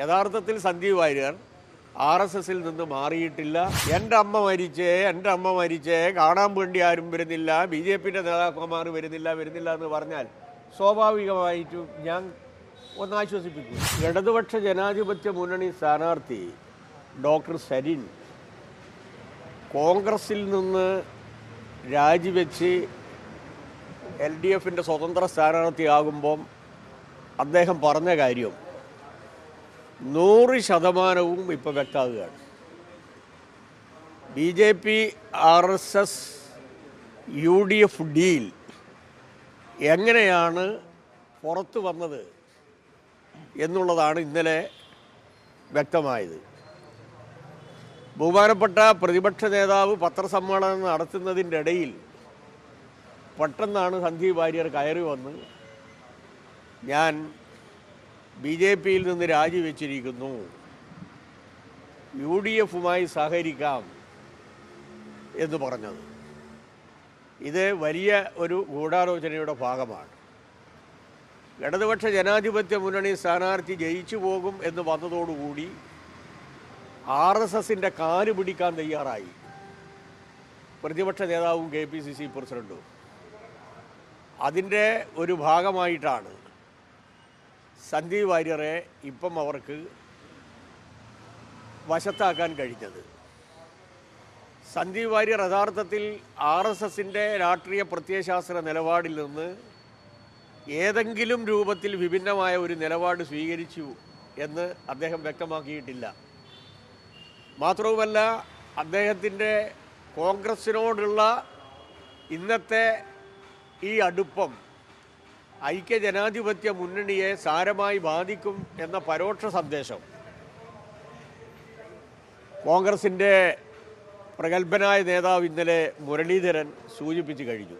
യഥാർത്ഥത്തിൽ Sandeep Warrier R S എസിൽ നിന്ന് മാറിയിട്ടില്ല. എന്റെ അമ്മ മരിച്ചേ എന്റെ അമ്മ മരിച്ചേ കാണാൻ വേണ്ടി ആരും വരുന്നില്ല ബി ജെ പിന്റെ നേതാക്കന്മാർ വരുന്നില്ല വരുന്നില്ല എന്ന് പറഞ്ഞാൽ സ്വാഭാവികമായിട്ടും ഞാൻ ഒന്ന് ആശ്വസിപ്പിക്കും. ഇടതുപക്ഷ ജനാധിപത്യ മുന്നണി സ്ഥാനാർത്ഥി ഡോക്ടർ സരിൻ കോൺഗ്രസിൽ നിന്ന് രാജിവെച്ച് എൽ ഡി എഫിന്റെ സ്വതന്ത്ര സ്ഥാനാർത്ഥിയാകുമ്പം അദ്ദേഹം പറഞ്ഞ കാര്യം നൂറ് ശതമാനവും ഇപ്പോൾ വ്യക്താകുകയാണ് B J P R S S U D F deal എങ്ങനെയാണ് പുറത്തു വന്നത് എന്നുള്ളതാണ് ഇന്നലെ വ്യക്തമായത്. ബഹുമാനപ്പെട്ട പ്രതിപക്ഷ നേതാവ് പത്രസമ്മേളനം നടത്തുന്നതിന്റെ ഇടയിൽ പെട്ടെന്നാണ് സന്ദീപ് വാര്യർ കയറി വന്ന് ഞാൻ ബി ജെ പിയിൽ നിന്ന് രാജിവെച്ചിരിക്കുന്നു. യു ഡി എഫുമായി സഹകരിക്കാം എന്ന് പറഞ്ഞത്. ഇത് വലിയ ഒരു ഗൂഢാലോചനയുടെ ഭാഗമാണ്. ഇടതുപക്ഷ ജനാധിപത്യ മുന്നണി സ്ഥാനാർത്ഥി ജയിച്ചു പോകും എന്ന് വന്നതോടുകൂടി ആർ എസ് എസിന്റെ കാൽ പിടിക്കാൻ തയ്യാറായി. പ്രതിപക്ഷ നേതാവും കെ പി സി സി പ്രസിഡന്റും അതിന്റെ ഒരു ഭാഗമായിട്ടാണ് സന്ദീപ് വാര്യറെ ഇപ്പം അവർക്ക് വശത്താക്കാൻ കഴിഞ്ഞത്. സന്ദീപ് വാര്യർ യഥാർത്ഥത്തിൽ ആർ എസ് എസിന്റെ രാഷ്ട്രീയ പ്രത്യയശാസ്ത്ര നിലപാടിൽ നിന്ന് ഏതെങ്കിലും രൂപത്തിൽ വിഭിന്നമായ ഒരു നിലപാട് സ്വീകരിച്ചു എന്ന് അദ്ദേഹം വ്യക്തമാക്കിയിട്ടില്ല. മാത്രവുമല്ല അദ്ദേഹത്തിന്റെ കോൺഗ്രസിനോടുള്ള ഇന്നത്തെ ഈ അടുപ്പം ഐക്യ ജനാധിപത്യ മുന്നണിയെ സാരമായി ബാധിക്കും എന്ന പരോക്ഷ സന്ദേശം. കോൺഗ്രസിന്റെ പ്രഗത്ഭനായ നേതാവ് ഇന്നലെ മുരളീധരൻ സൂചിപ്പിച്ചു കഴിഞ്ഞു.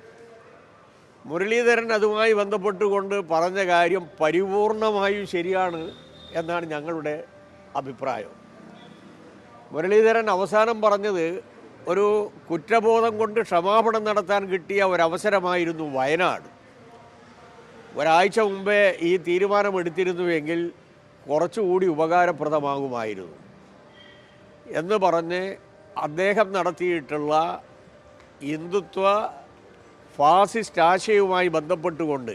മുരളീധരൻ അതുമായി ബന്ധപ്പെട്ടുകൊണ്ട് പറഞ്ഞ കാര്യം പരിപൂർണമായും ശരിയാണ് എന്നാണ് ഞങ്ങളുടെ അഭിപ്രായം. മുരളീധരൻ അവസാനം പറഞ്ഞത് ഒരു കുറ്റബോധം കൊണ്ട് ക്ഷമാപണം നടത്താൻ കിട്ടിയ ഒരവസരമായിരുന്നു വയനാട്. ഒരാഴ്ച മുമ്പേ ഈ തീരുമാനമെടുത്തിരുന്നുവെങ്കിൽ കുറച്ചുകൂടി ഉപകാരപ്രദമാകുമായിരുന്നു. എന്ന് പറഞ്ഞ് അദ്ദേഹം നടത്തിയിട്ടുള്ള ഹിന്ദുത്വ ഫാസിസ്റ്റ് ആശയവുമായി ബന്ധപ്പെട്ടുകൊണ്ട്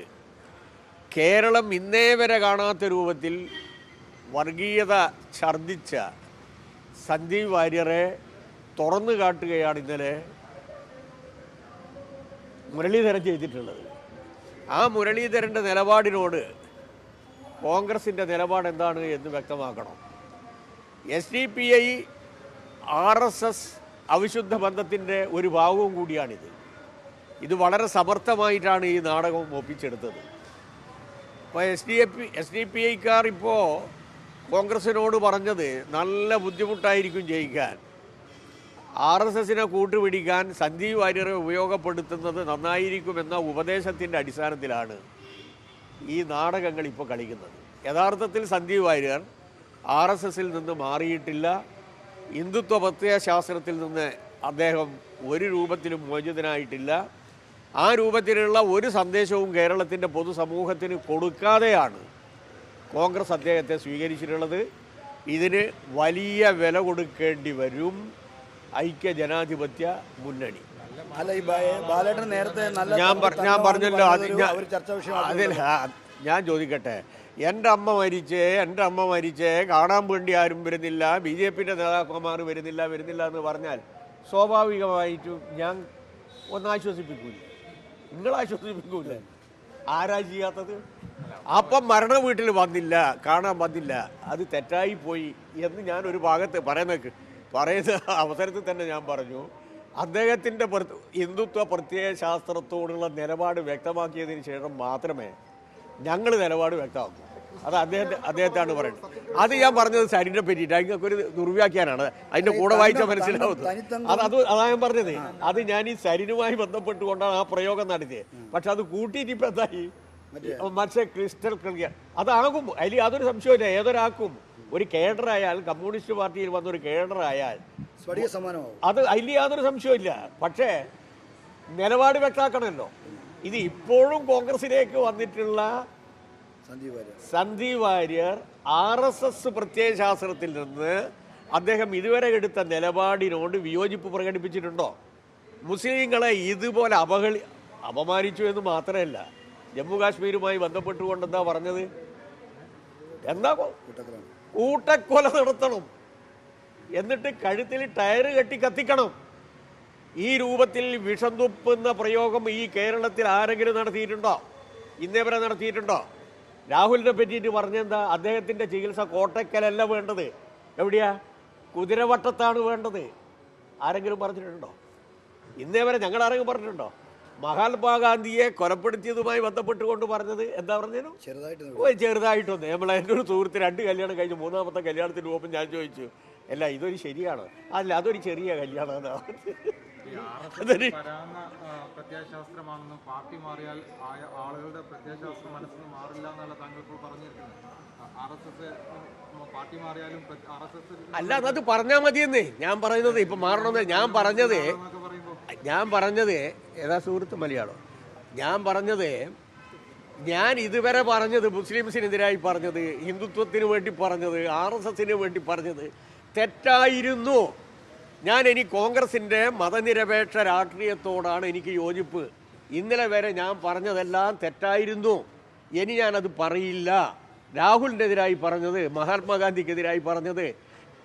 കേരളം ഇന്നേ വരെ കാണാത്ത രൂപത്തിൽ വർഗീയത ഛർദിച്ച സന്ദീപ് വാര്യരെ തുറന്നു കാട്ടുകയാണ് ഇന്നലെ മുരളീധരൻ ചെയ്തിട്ടുള്ളത്. ആ മുരളീധരന്റെ നിലപാടിനോട് കോൺഗ്രസിന്റെ നിലപാട് എന്താണ് എന്ന് വ്യക്തമാക്കണം. S D P I R S S അവിശുദ്ധ ബന്ധത്തിന്റെ ഒരു ഭാഗവും കൂടിയാണിത്. ഇത് വളരെ സമർത്ഥമായിട്ടാണ് ഈ നാടകം ഒപ്പിച്ചെടുത്തത്. അപ്പോൾ S D F S D P ഐക്കാർ ഇപ്പോൾ കോൺഗ്രസിനോട് പറഞ്ഞത് നല്ല ബുദ്ധിമുട്ടായിരിക്കും ജയിക്കാൻ. ആർ എസ് എസിനെ കൂട്ടുപിടിക്കാൻ സന്ദീപ് വാര്യരെ ഉപയോഗപ്പെടുത്തുന്നത് നന്നായിരിക്കുമെന്ന ഉപദേശത്തിന്റെ അടിസ്ഥാനത്തിലാണ് ഈ നാടകങ്ങൾ ഇപ്പോൾ കളിക്കുന്നത്. യഥാർത്ഥത്തിൽ സന്ദീപ് വാര്യർ ആർ എസ് എസിൽ നിന്ന് മാറിയിട്ടില്ല. ഹിന്ദുത്വ പ്രത്യയശാസ്ത്രത്തിൽ നിന്ന് അദ്ദേഹം ഒരു രൂപത്തിലും മോചിതനായിട്ടില്ല. ആ രൂപത്തിലുള്ള ഒരു സന്ദേശവും കേരളത്തിന്റെ പൊതുസമൂഹത്തിന് കൊടുക്കാതെയാണ് കോൺഗ്രസ് അദ്ദേഹത്തെ സ്വീകരിച്ചിട്ടുള്ളത്. ഇതിന് വലിയ വില കൊടുക്കേണ്ടി വരും. ഐക്യ ജനാധിപത്യ മുന്നണി. അല്ല ഈ ബാ- ബാലേട്ടൻ നേരത്തെ നല്ല ഞാൻ പറ- ഞാൻ പറഞ്ഞല്ലോ ഞാൻ- അതിൽ ചോദിക്കട്ടെ എന്റെ അമ്മ മരിച്ചേ എന്റെ അമ്മ മരിച്ചേ കാണാൻ വേണ്ടി ആരും വരുന്നില്ല ബി ജെ പിന്റെ നേതാക്കന്മാർ വരുന്നില്ല വരുന്നില്ല എന്ന് പറഞ്ഞാൽ സ്വാഭാവികമായിട്ടും ഞാൻ ഒന്ന് ആശ്വസിപ്പിക്കൂല. നിങ്ങൾ ആശ്വസിപ്പിക്കൂല. ആരാ ചെയ്യാത്തത്? അപ്പം മരണ വീട്ടിൽ വന്നില്ല കാണാൻ വന്നില്ല അത് തെറ്റായി പോയി എന്ന് ഞാൻ ഒരു ഭാഗത്ത് പറയുന്ന പറയുന്ന അവസരത്തിൽ തന്നെ ഞാൻ പറഞ്ഞു അദ്ദേഹത്തിന്റെ ഹിന്ദുത്വ പ്രത്യയ ശാസ്ത്രത്തോടുള്ള നിലപാട് വ്യക്തമാക്കിയതിന് ശേഷം മാത്രമേ ഞങ്ങൾ നിലപാട് വ്യക്തമാക്കൂ. അത് അദ്ദേഹത്തെ അദ്ദേഹത്താണ് പറയുന്നത്. അത് ഞാൻ പറഞ്ഞത് സരിനെ പറ്റിയിട്ട് അതിന്റെ ഒരു ദുർവ്യാഖ്യാനാണ്. അതിന്റെ കൂടെ വായിച്ചാൽ മനസ്സിലാവുന്നത് അത് അത് അതാ ഞാൻ പറഞ്ഞത്. അത് ഞാൻ ഈ സരിനുമായി ബന്ധപ്പെട്ടുകൊണ്ടാണ് ആ പ്രയോഗം നടത്തിയത്. പക്ഷെ അത് കൂട്ടിയിട്ട് ഇപ്പം എന്തായി? മറ്റേ ക്രിസ്റ്റൽ ക്ലിയർ അതാകും അതിൽ യാതൊരു സംശയമില്ല ഏതൊരാൾക്കും ഒരു കേഡറായാൽ കമ്മ്യൂണിസ്റ്റ് പാർട്ടിയിൽ വന്നൊരു കേഡറായാൽ സ്ഫടിക സമ്മാനമാവും. അത് അതിൽ യാതൊരു സംശയമില്ല പക്ഷേ നിലപാട് വ്യക്തമാക്കണമല്ലോ. ഇത് ഇപ്പോഴും കോൺഗ്രസിലേക്ക് വന്നിട്ടുള്ള Sandeep Warrier. Sandeep Warrier R S S പ്രത്യയശാസ്ത്രത്തിൽ നിന്ന് അദ്ദേഹം ഇതുവരെ എടുത്ത നിലപാടിനോട് വിയോജിപ്പ് പ്രകടിപ്പിച്ചിട്ടുണ്ടോ? മുസ്ലിങ്ങളെ ഇതുപോലെ അപകളി അപമാനിച്ചു എന്ന് മാത്രമല്ല ജമ്മു കാശ്മീരുമായി ബന്ധപ്പെട്ടുകൊണ്ട് എന്താ പറഞ്ഞത് എന്താ കൂട്ടക്കൊല നടത്തണം. എന്നിട്ട് കഴുത്തിൽ ടയർ കെട്ടി കത്തിക്കണം. ഈ രൂപത്തിൽ വിഷം തുപ്പുന്ന പ്രയോഗം ഈ കേരളത്തിൽ ആരെങ്കിലും നടത്തിയിട്ടുണ്ടോ? ഇന്നേ വരെ നടത്തിയിട്ടുണ്ടോ? രാഹുലിനെ പറ്റിയിട്ട് പറഞ്ഞെന്താ? അദ്ദേഹത്തിന്റെ ചികിത്സ കോട്ടക്കലല്ല വേണ്ടത്. എവിടെയാ? കുതിരവട്ടത്താണ് വേണ്ടത്. ആരെങ്കിലും പറഞ്ഞിട്ടുണ്ടോ? ഇന്നേ വരെ ഞങ്ങൾ ആരെങ്കിലും പറഞ്ഞിട്ടുണ്ടോ? മഹാത്മാഗാന്ധിയെ കൊലപ്പെടുത്തിയതുമായി ബന്ധപ്പെട്ടുകൊണ്ട് പറഞ്ഞത് എന്താ പറഞ്ഞത്? ചെറുതായിട്ട് ഓ ചെറുതായിട്ടൊന്ന്. നമ്മളെ എന്റെ ഒരു സുഹൃത്ത് രണ്ട് കല്യാണം കഴിഞ്ഞ് മൂന്നാമത്തെ കല്യാണത്തിന് പോകുമ്പോൾ ഞാൻ ചോദിച്ചു അല്ല ഇതൊരു ശരിയാണോ? അല്ല അതൊരു ചെറിയ കല്യാണമാണ് പ്രത്യയശാസ്ത്രമാണെന്നും പാർട്ടി മാറിയാൽ ആളുകളുടെ പ്രത്യയശാസ്ത്ര മാറില്ല താങ്കൾ ഇപ്പോൾ പറഞ്ഞിരിക്കുന്നത്. അല്ല അത് പറഞ്ഞാൽ മതിയെന്നേ. ഞാൻ പറയുന്നത് ഇപ്പൊ മാറണമെന്ന് ഞാൻ പറഞ്ഞത് ഞാൻ പറഞ്ഞത് ഏതാ സുഹൃത്ത് മലയാളം? ഞാൻ പറഞ്ഞത് ഞാൻ ഇതുവരെ പറഞ്ഞത് മുസ്ലിംസിനെതിരായി പറഞ്ഞത് ഹിന്ദുത്വത്തിന് വേണ്ടി പറഞ്ഞത് ആർ എസ് എസിന് വേണ്ടി പറഞ്ഞത് തെറ്റായിരുന്നു. ഞാൻ ഇനി കോൺഗ്രസിന്റെ മതനിരപേക്ഷ രാഷ്ട്രീയത്തോടാണ് എനിക്ക് യോജിപ്പ്. ഇന്നലെ വരെ ഞാൻ പറഞ്ഞതെല്ലാം തെറ്റായിരുന്നു. ഇനി ഞാനത് പറയില്ല. രാഹുലിനെതിരായി പറഞ്ഞത് മഹാത്മാഗാന്ധിക്കെതിരായി പറഞ്ഞത്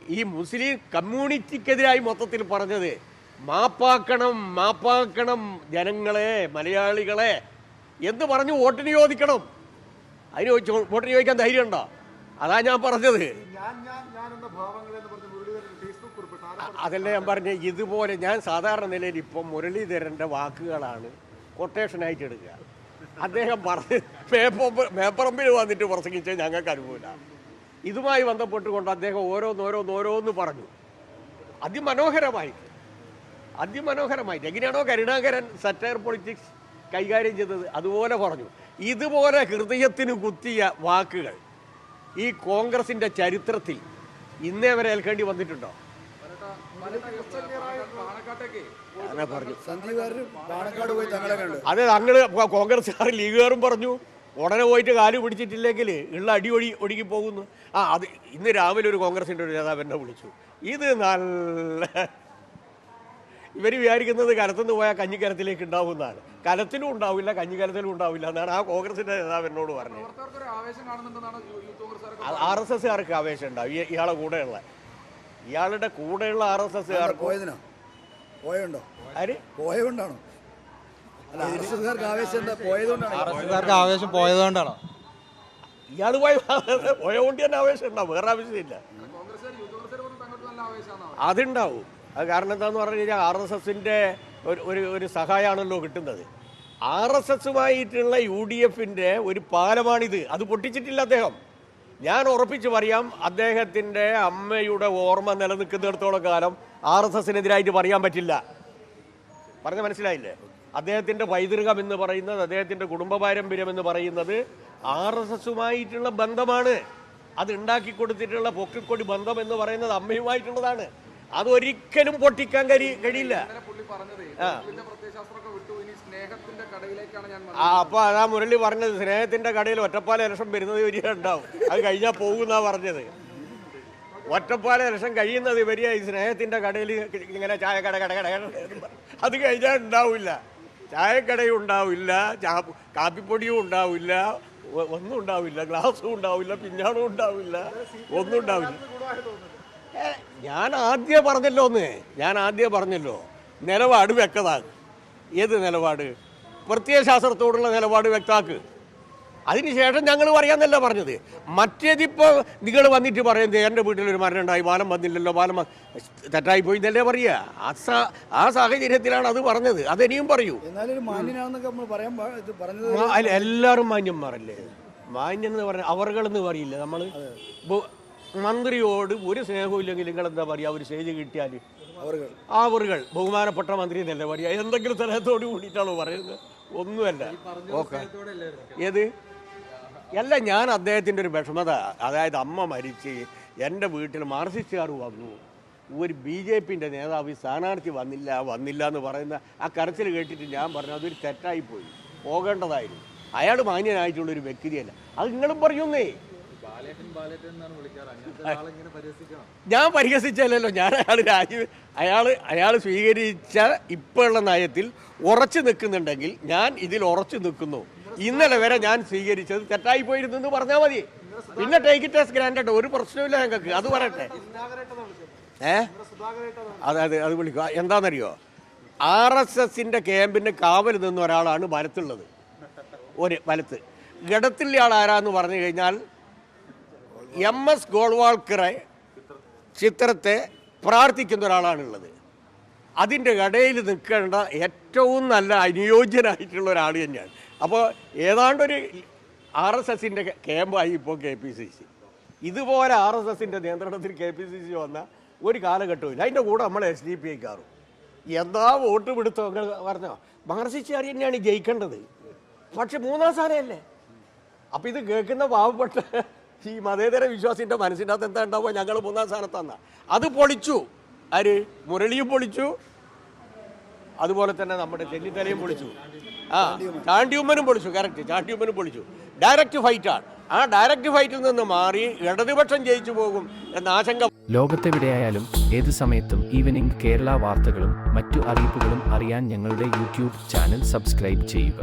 ഈ മുസ്ലിം കമ്മ്യൂണിറ്റിക്കെതിരായി മൊത്തത്തിൽ പറഞ്ഞത് മാപ്പാക്കണം മാപ്പാക്കണം ജനങ്ങളെ മലയാളികളെ. എന്ന് പറഞ്ഞു വോട്ടിന് ചോദിക്കണം അതിന് വോട്ടിന് ചോദിക്കാൻ ധൈര്യമുണ്ടോ? അതാ ഞാൻ പറഞ്ഞത്. അതല്ലേ ഞാൻ പറഞ്ഞ ഇതുപോലെ ഞാൻ സാധാരണ നിലയിൽ ഇപ്പം മുരളീധരന്റെ വാക്കുകളാണ് കൊട്ടേഷനായിട്ട് എടുക്കുക. അദ്ദേഹം പറഞ്ഞ് പേപ്പർ പേപ്പറമ്പിൽ വന്നിട്ട് പ്രസംഗിച്ച ഞങ്ങൾക്ക് അനുഭവമില്ല ഇതുമായി ബന്ധപ്പെട്ടുകൊണ്ട് അദ്ദേഹം ഓരോന്നോരോന്നോരോന്ന് പറഞ്ഞു. അതിമനോഹരമായിട്ട് അതിമനോഹരമായിട്ട് എങ്ങനെയാണോ കരുണാകരൻ സറ്റയർ പൊളിറ്റിക്സ് കൈകാര്യം ചെയ്തത് അതുപോലെ പറഞ്ഞു. ഇതുപോലെ ഹൃദയത്തിന് കുത്തിയ വാക്കുകൾ ഈ കോൺഗ്രസിന്റെ ചരിത്രത്തിൽ ഇന്നേ വരെ ഏൽക്കേണ്ടി വന്നിട്ടുണ്ടോ? പറഞ്ഞു. അത് ഞങ്ങൾ കോൺഗ്രസ്സുകാർ ലീഗുകാരും പറഞ്ഞു. ഉടനെ പോയിട്ട് കാൽ പിടിച്ചിട്ടില്ലെങ്കിൽ ഉള്ള അടി ഒഴി ഒഴുകി പോകുന്നു. ആ അത് ഇന്ന് രാവിലെ ഒരു കോൺഗ്രസിന്റെ ഒരു നേതാവ് എന്നെ വിളിച്ചു. ഇത് നല്ല ഇവർ വിചാരിക്കുന്നത് കരത്തുനിന്ന് പോയാൽ കഞ്ഞിക്കലത്തിലേക്ക് ഉണ്ടാവുന്നതാണ് കരത്തിനും ഉണ്ടാവില്ല കഞ്ഞിക്കരത്തിലും ഉണ്ടാവില്ല എന്നാണ് ആ കോൺഗ്രസിന്റെ നേതാവ് എന്നോട് പറഞ്ഞത്. ആർ എസ് എസ്സുകാർക്ക് ആവേശം ഉണ്ടാവും. ഇയാളെ കൂടെയുള്ള. ഇയാളുടെ കൂടെയുള്ള ആർ എസ് എസ്സുകാർക്ക് പോയതിനോ? പോയുണ്ടോ ആര്? പോയതുകൊണ്ടാണോ? അല്ല എസ് ആവേശം പോയതുകൊണ്ടാണോ? ആവേശം പോയതുകൊണ്ടാണോ? ഇയാൾ പോയ പോയ കൊണ്ട് തന്നെ ആവേശം ഉണ്ടാവും. വേറെ ആവശ്യമില്ല. അതുണ്ടാവും. അത് കാരണം എന്താന്ന് പറഞ്ഞു കഴിഞ്ഞാൽ ആർ എസ് എസിന്റെ ഒരു ഒരു ഒരു സഹായമാണല്ലോ കിട്ടുന്നത്. ആർ എസ് എസുമായിട്ടുള്ള യു ഡി എഫിന്റെ ഒരു പാലമാണിത്. അത് പൊട്ടിച്ചിട്ടില്ല അദ്ദേഹം. ഞാൻ ഉറപ്പിച്ച് പറയാം അദ്ദേഹത്തിന്റെ അമ്മയുടെ ഓർമ്മ നിലനിൽക്കുന്നിടത്തോളം കാലം ആർ എസ് എസിനെതിരായിട്ട് പറയാൻ പറ്റില്ല. പറഞ്ഞ മനസ്സിലായില്ലേ? അദ്ദേഹത്തിന്റെ പൈതൃകം എന്ന് പറയുന്നത് അദ്ദേഹത്തിന്റെ കുടുംബ പാരമ്പര്യം എന്ന് പറയുന്നത് ആർ എസ് എസുമായിട്ടുള്ള ബന്ധമാണ്. അത് ഉണ്ടാക്കി കൊടുത്തിട്ടുള്ള പൊക്കിക്കൊടി ബന്ധം എന്ന് പറയുന്നത് അമ്മയുമായിട്ടുള്ളതാണ്. അതൊരിക്കലും പൊട്ടിക്കാൻ കഴി കഴിയില്ല. അപ്പൊ ആ. അതാ മുരളി പറഞ്ഞത് സ്നേഹത്തിന്റെ കടയിൽ ഒറ്റപ്പാല ഇലക്ഷൻ വരുന്നത് വരിക ഉണ്ടാവും. അത് കഴിഞ്ഞാൽ പോകുന്നാ പറഞ്ഞത്. ഒറ്റപ്പാല ഇലക്ഷൻ കഴിയുന്നത് വരിക ഈ സ്നേഹത്തിന്റെ കടയിൽ ഇങ്ങനെ ചായ കട കട കട. അത് കഴിഞ്ഞാൽ ഉണ്ടാവില്ല. ചായക്കടയും ഉണ്ടാവില്ല കാപ്പിപ്പൊടിയും ഉണ്ടാവില്ല ഒന്നും ഉണ്ടാവില്ല ഗ്ലാസും ഉണ്ടാവില്ല പിഞ്ഞാണും ഉണ്ടാവില്ല ഒന്നും ഉണ്ടാവില്ല. ഞാൻ ആദ്യം പറഞ്ഞല്ലോ ഒന്ന് ഞാൻ ആദ്യം പറഞ്ഞല്ലോ. നിലപാട് വ്യക്തതാക്ക്. ഏത് നിലപാട്? പ്രത്യയശാസ്ത്രത്തോടുള്ള നിലപാട് വ്യക്തമാക്ക്. അതിനുശേഷം ഞങ്ങൾ പറയാമെന്നല്ല പറഞ്ഞത്. മറ്റേതിപ്പോൾ നിങ്ങൾ വന്നിട്ട് പറയുന്നത് എന്റെ വീട്ടിലൊരു മരണം ഉണ്ടായി ബാലം വന്നില്ലല്ലോ ബാലം തെറ്റായി പോയി എന്നല്ലേ പറയുക ആ ആ സാഹചര്യത്തിലാണ് അത് പറഞ്ഞത്. അതെനിയും പറയൂ. എല്ലാവരും മാന്യന്മാരല്ലേ? മാന്യം എന്ന് പറഞ്ഞാൽ അവർകളെന്ന് പറയില്ല നമ്മൾ മന്ത്രിയോട് ഒരു സ്നേഹവും ഇല്ലെങ്കിൽ നിങ്ങൾ എന്താ പറയുക ഒരു സ്റ്റേജ് കിട്ടിയാൽ അവറുകൾ ബഹുമാനപ്പെട്ട മന്ത്രി എന്നല്ലേ പറയുക? എന്തെങ്കിലും സ്ഥലത്തോട് കൂടിയിട്ടാണോ പറയുന്നത്? ഒന്നുമല്ല. ഓക്കെ. ഏത്? അല്ല ഞാൻ അദ്ദേഹത്തിന്റെ ഒരു വിഷമത. അതായത് അമ്മ മരിച്ച് എന്റെ വീട്ടിൽ മാർസിസ്റ്റുകാർ വന്നു. ഒരു ബി ജെ പിന്റെ നേതാവ് ഈ സ്ഥാനാർത്ഥി വന്നില്ല വന്നില്ല എന്ന് പറയുന്ന ആ കരച്ചിൽ കേട്ടിട്ട് ഞാൻ പറഞ്ഞു അതൊരു തെറ്റായിപ്പോയി പോകേണ്ടതായിരുന്നു. അയാൾ മാന്യനായിട്ടുള്ളൊരു വ്യക്തിയല്ല. അത് നിങ്ങളും പറയുന്നേ. ഞാൻ പരിഹസിച്ചല്ലോ ഞാൻ അയാൾ രാജീവ് അയാൾ അയാൾ സ്വീകരിച്ച ഇപ്പോഴുള്ള നയത്തിൽ ഉറച്ചു നിൽക്കുന്നുണ്ടെങ്കിൽ ഞാൻ ഇതിൽ ഉറച്ചു നിൽക്കുന്നു. ഇന്നലെ വരെ ഞാൻ സ്വീകരിച്ചത് തെറ്റായി പോയിരുന്നു എന്ന് പറഞ്ഞാൽ മതി. പിന്നെ ടേക്ക് ഇറ്റ് ആസ് ഗ്രാൻഡ് ഒരു പ്രശ്നമില്ല ഞങ്ങൾക്ക്. അത് പറയട്ടെ. ഏ? അതെ അതെ അത് വിളിക്കുക എന്താണെന്നറിയോ ആർ എസ് എസിന്റെ ക്യാമ്പിന് കാവൽ നിന്ന ഒരാളാണ് വലത്തുള്ളത് ഒരു വലത്ത് ഘടത്തിലെ ആൾ ആരാന്ന് പറഞ്ഞു കഴിഞ്ഞാൽ എം എസ് ഗോൾവാൾക്കറെ ചിത്രത്തെ പ്രാർത്ഥിക്കുന്ന ഒരാളാണുള്ളത്. അതിന്റെ ഇടയിൽ നിൽക്കേണ്ട ഏറ്റവും നല്ല അനുയോജ്യനായിട്ടുള്ള ഒരാൾ തന്നെയാണ്. അപ്പോൾ ഏതാണ്ടൊരു ആർ എസ് എസിന്റെ ക്യാമ്പായി ഇപ്പോൾ കെ പി സി സി. ഇതുപോലെ ആർ എസ് എസിന്റെ നിയന്ത്രണത്തിൽ കെ പി സി സി വന്ന ഒരു കാലഘട്ടവും അതിന്റെ കൂടെ നമ്മൾ എസ് ഡി പി ഐക്കാറും എന്താ വോട്ട് പിടുത്തം അങ്ങനെ പറഞ്ഞോ? മഹർഷിച്ചാരി തന്നെയാണ് ജയിക്കേണ്ടത്. പക്ഷെ മൂന്നാം സ്ഥാനമല്ലേ? അപ്പം ഇത് കേൾക്കുന്ന പാവപ്പെട്ട ഈ മതേതര വിശ്വാസിന്റെ മനസ്സിന്റെ അകത്ത് എന്താ ഉണ്ടാവുക? ഞങ്ങൾ മൂന്നാം സ്ഥാനത്താന്ന. അത് പൊളിച്ചു. ആര്? മുരളിയും പൊളിച്ചു. അതുപോലെ തന്നെ നമ്മുടെ ചെന്നിത്തലയും പൊളിച്ചു. ആ ചാണ്ടിയുമ്മനും പൊളിച്ചു. കറക്റ്റ് ചാണ്ടിയുമ്മനും പൊളിച്ചു. ഡയറക്റ്റ് ഫൈറ്റാണ് ആ ഡയറക്റ്റ് ഫൈറ്റിൽ നിന്ന് മാറി ഇടതുപക്ഷം ജയിച്ചു പോകും എന്ന ആശങ്ക ലോകത്തെവിടെയായാലും ഏത് സമയത്തും ഈവനിംഗ് കേരള വാർത്തകളും മറ്റു അറിയിപ്പുകളും അറിയാൻ ഞങ്ങളുടെ യൂട്യൂബ് ചാനൽ സബ്സ്ക്രൈബ് ചെയ്യുക.